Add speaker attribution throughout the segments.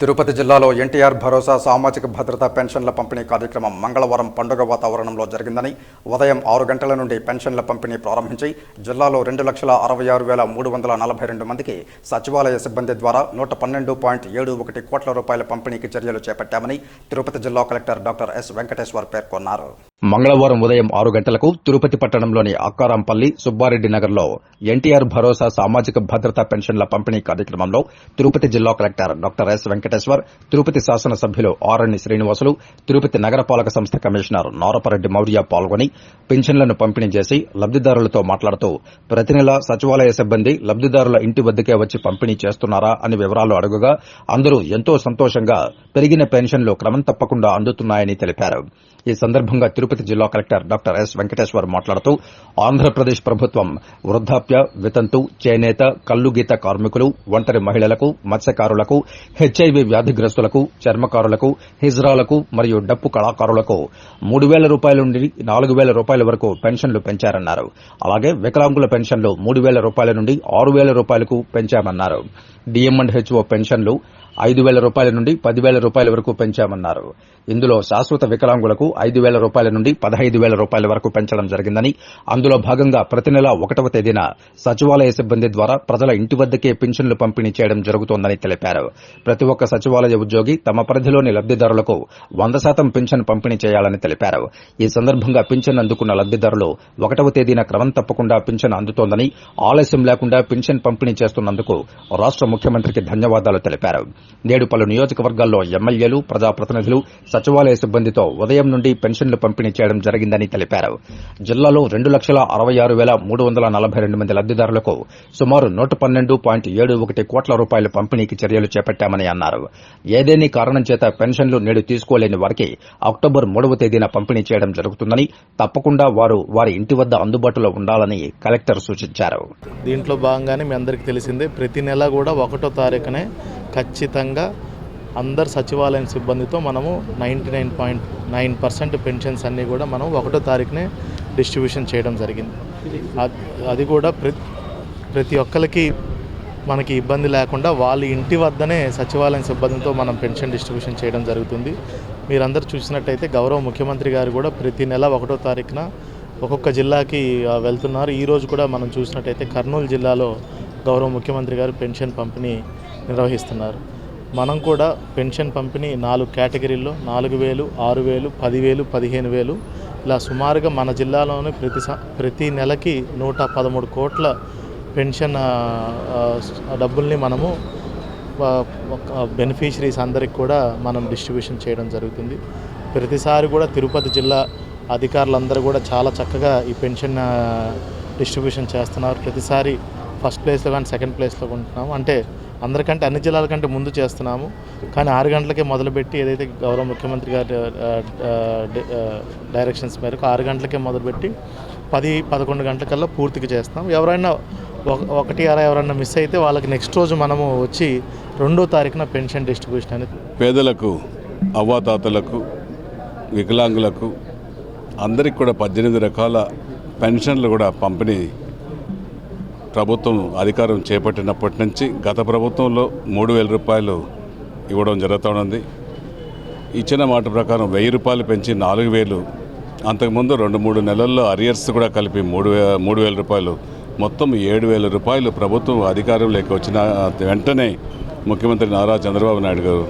Speaker 1: తిరుపతి జిల్లాలో ఎన్టీఆర్ భరోసా సామాజిక భద్రత పెన్షన్ల పంపిణీ కార్యక్రమం మంగళవారం పండుగ వాతావరణంలో జరిగిందని ఉదయం ఆరు గంటల నుండి పెన్షన్ల పంపిణీ ప్రారంభించి జిల్లాలో రెండు లక్షల అరవై ఆరు వేల మూడు వందల నలభై రెండు మందికి సచివాలయ సిబ్బంది ద్వారా నూట పన్నెండు పాయింట్ ఏడు ఒకటి కోట్ల రూపాయల పంపిణీకి చర్యలు చేపట్టామని తిరుపతి జిల్లా కలెక్టర్ డాక్టర్ ఎస్ వెంకటేశ్వర్ పేర్కొన్నారు. మంగళవారం ఉదయం ఆరు గంటలకు తిరుపతి పట్టణంలోని అక్కారాంపల్లి సుబ్బారెడ్డి నగర్లో ఎన్టీఆర్ భరోసా సామాజిక భద్రతా పెన్షన్ల పంపిణీ కార్యక్రమంలో తిరుపతి జిల్లా collector doctor S Venkateshwar Tirupati శాసనసభ్యులు ఆర్ఎన్ శ్రీనివాసులు తిరుపతి నగరపాలక సంస్థ కమిషనర్ నారపరెడ్డి మౌర్య పాల్గొని పింఛన్లను పంపిణీ చేసి లబ్దిదారులతో మాట్లాడుతూ ప్రతి నెల సచివాలయ సిబ్బంది లబ్దిదారుల ఇంటి వద్దకే వచ్చి పంపిణీ చేస్తున్నారా అని వివరాలు అడుగుగా అందరూ ఎంతో సంతోషంగా పెరిగిన పెన్షన్లు క్రమం తప్పకుండా అందుతున్నాయని తెలిపారు. ఈ సందర్భంగా తిరుపతి జిల్లా కలెక్టర్ డాక్టర్ ఎస్ వెంకటేశ్వర్ మాట్లాడుతూ ఆంధ్రప్రదేశ్ ప్రభుత్వం వృద్ధాప్య వితంతు చేనేత కల్లుగీత కార్మికులు ఒంటరి మహిళలకు మత్స్యకారులకు హెచ్ఐవి వ్యాధిగ్రస్తులకు చర్మకారులకు హిజ్రాలకు మరియు డప్పు కళాకారులకు మూడు వేల రూపాయల నుండి నాలుగు వేల రూపాయల వరకు పెన్షన్లు పెంచారన్నారు. అలాగే వికలాంగుల పెన్షన్లు మూడు వేల రూపాయల నుండి ఆరు వేల రూపాయలకు పెంచామన్నారు. డిఎం అండ్ హెచ్ఓ పెన్షన్లు ఐదు వేల రూపాయల నుండి పదివేల రూపాయల వరకు పెంచామన్నారు. ఇందులో శాశ్వత వికలాంగులకు ఐదు వేల రూపాయల నుండి పదహైదు వేల రూపాయల వరకు పెంచడం జరిగిందని అందులో భాగంగా ప్రతి నెల ఒకటవ తేదీన సచివాలయ సిబ్బంది ద్వారా ప్రజల ఇంటి వద్దకే పింఛన్లు పంపిణీ చేయడం జరుగుతోందని తెలిపారు. ప్రతి ఒక్క సచివాలయ ఉద్యోగి తమ పరిధిలోని లబ్దిదారులకు వంద శాతం పింఛన్ పంపిణీ చేయాలని తెలిపారు. ఈ సందర్భంగా పింఛన్ అందుకున్న లబ్దిదారులు ఒకటవ తేదీన క్రమం తప్పకుండా పింఛన్ అందుతోందని ఆలస్యం లేకుండా పింఛన్ పంపిణీ చేస్తున్నందుకు రాష్ట ముఖ్యమంత్రికి ధన్యవాదాలు తెలిపారు. నేడు పలు నియోజకవర్గాల్లో ఎమ్మెల్యేలు ప్రజాప్రతినిధులు సచివాలయ సిబ్బందితో ఉదయం నుండి పెన్షన్లు పంపిణీ చేయడం జరిగిందని తెలిపారు. జిల్లాలో రెండు లక్షల అరవై ఆరు వేల మూడు వందల నలభై రెండు మంది లబ్దిదారులకు సుమారు నూట పన్నెండు పాయింట్ ఏడు ఒకటి కోట్ల రూపాయల పంపిణీకి చర్యలు చేపట్టామని అన్నారు. ఏదేని కారణం చేత పెన్షన్లు నేడు తీసుకోలేని వారికి అక్టోబర్ మూడవ తేదీన పంపిణీ చేయడం జరుగుతుందని తప్పకుండా వారు వారి ఇంటి వద్ద అందుబాటులో ఉండాలని కలెక్టర్ సూచించారు.
Speaker 2: దీంట్లో భాగంగానే మీ అందరికీ తెలిసిందే ప్రతి నెల కూడా ఒకటో తారీఖునే ఖచ్చితంగా అందరు సచివాలయం సిబ్బందితో మనము ninety nine point nine percent pensions అన్నీ కూడా మనం ఒకటో తారీఖునే డిస్ట్రిబ్యూషన్ చేయడం జరిగింది. అది కూడా ప్రతి ప్రతి ఒక్కరికి మనకి ఇబ్బంది లేకుండా వాళ్ళ ఇంటి వద్దనే సచివాలయం సిబ్బందితో మనం పెన్షన్ డిస్ట్రిబ్యూషన్ చేయడం జరుగుతుంది. మీరందరూ చూసినట్టయితే గౌరవ ముఖ్యమంత్రి గారు కూడా ప్రతి నెల ఒకటో తారీఖున ఒక్కొక్క జిల్లాకి వెళ్తున్నారు. ఈరోజు కూడా మనం చూసినట్టయితే కర్నూలు జిల్లాలో గౌరవ ముఖ్యమంత్రి గారు పెన్షన్ పంపిణీ నిర్వహిస్తున్నారు. మనం కూడా పెన్షన్ పంపిణీ నాలుగు కేటగిరీల్లో నాలుగు వేలు ఆరు వేలు పదివేలు పదిహేను వేలు. ఇలా సుమారుగా మన జిల్లాలోనే ప్రతి ప్రతి నెలకి నూట పదమూడు కోట్ల పెన్షన్ డబ్బుల్ని మనము బెనిఫిషరీస్ అందరికి కూడా మనం డిస్ట్రిబ్యూషన్ చేయడం జరుగుతుంది. ప్రతిసారి కూడా తిరుపతి జిల్లా అధికారులందరూ కూడా చాలా చక్కగా ఈ పెన్షన్ డిస్ట్రిబ్యూషన్ చేస్తున్నారు. ప్రతిసారి ఫస్ట్ ప్లేస్లో కానీ సెకండ్ ప్లేస్లో ఉంటున్నాము అంటే అందరికంటే అన్ని జిల్లాల కంటే ముందు చేస్తున్నాము. కానీ ఆరు గంటలకే మొదలుపెట్టి ఏదైతే గౌరవ ముఖ్యమంత్రి గారి డైరెక్షన్స్ మేరకు ఆరు గంటలకే మొదలుపెట్టి పది పదకొండు గంటలకల్లా పూర్తిగా చేస్తాం ఎవరైనా ఒక- ఒకటి అర ఎవరైనా మిస్ అయితే వాళ్ళకి నెక్స్ట్ రోజు మనము వచ్చి రెండో తారీఖున పెన్షన్ డిస్ట్రిబ్యూషన్ అనేది
Speaker 3: పేదలకు అవ్వాతాతలకు వికలాంగులకు అందరికి కూడా పద్దెనిమిది రకాల పెన్షన్లు కూడా పంపిణీ ప్రభుత్వం అధికారం చేపట్టినప్పటి నుంచి గత ప్రభుత్వంలో మూడు వేల రూపాయలు ఇవ్వడం జరుగుతున్నది ఇచ్చిన మాట ప్రకారం వెయ్యి రూపాయలు పెంచి నాలుగు వేలు. అంతకుముందు రెండు మూడు నెలల్లో అరియర్స్ కూడా కలిపి మూడు వే మూడు వేల రూపాయలు. మొత్తం ఏడు వేల రూపాయలు ప్రభుత్వం అధికారంలోకి వచ్చిన వెంటనే ముఖ్యమంత్రి నారా చంద్రబాబు నాయుడు గారు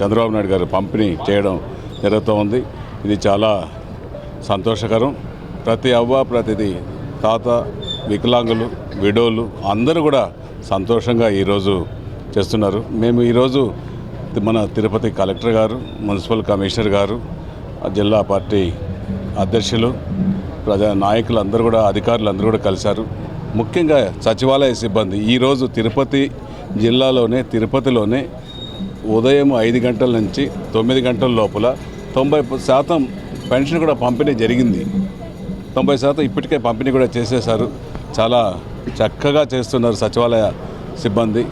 Speaker 3: చంద్రబాబు నాయుడు గారు పంపిణీ చేయడం జరుగుతూ ఉంది ఇది చాలా సంతోషకరం. ప్రతి అవ్వ ప్రతిది తాత వికలాంగులు విడోలు అందరూ కూడా సంతోషంగా ఈరోజు చేస్తున్నారు. మేము ఈరోజు మన తిరుపతి కలెక్టర్ గారు మున్సిపల్ కమిషనర్ గారు జిల్లా పార్టీ అధ్యక్షులు ప్రజా నాయకులు అందరూ కూడా అధికారులు అందరూ కూడా కలిశారు. ముఖ్యంగా సచివాలయ సిబ్బంది ఈరోజు తిరుపతి జిల్లాలోనే తిరుపతిలోనే ఉదయం ఐదు గంటల నుంచి తొమ్మిది గంటల లోపల తొంభై శాతం పెన్షన్ కూడా పంపిణీ జరిగింది. తొంభై శాతం ఇప్పటికే పంపిణీ కూడా చేసేశారు. చాలా చక్కగా చేస్తున్నారు సచివాలయ సిబ్బంది.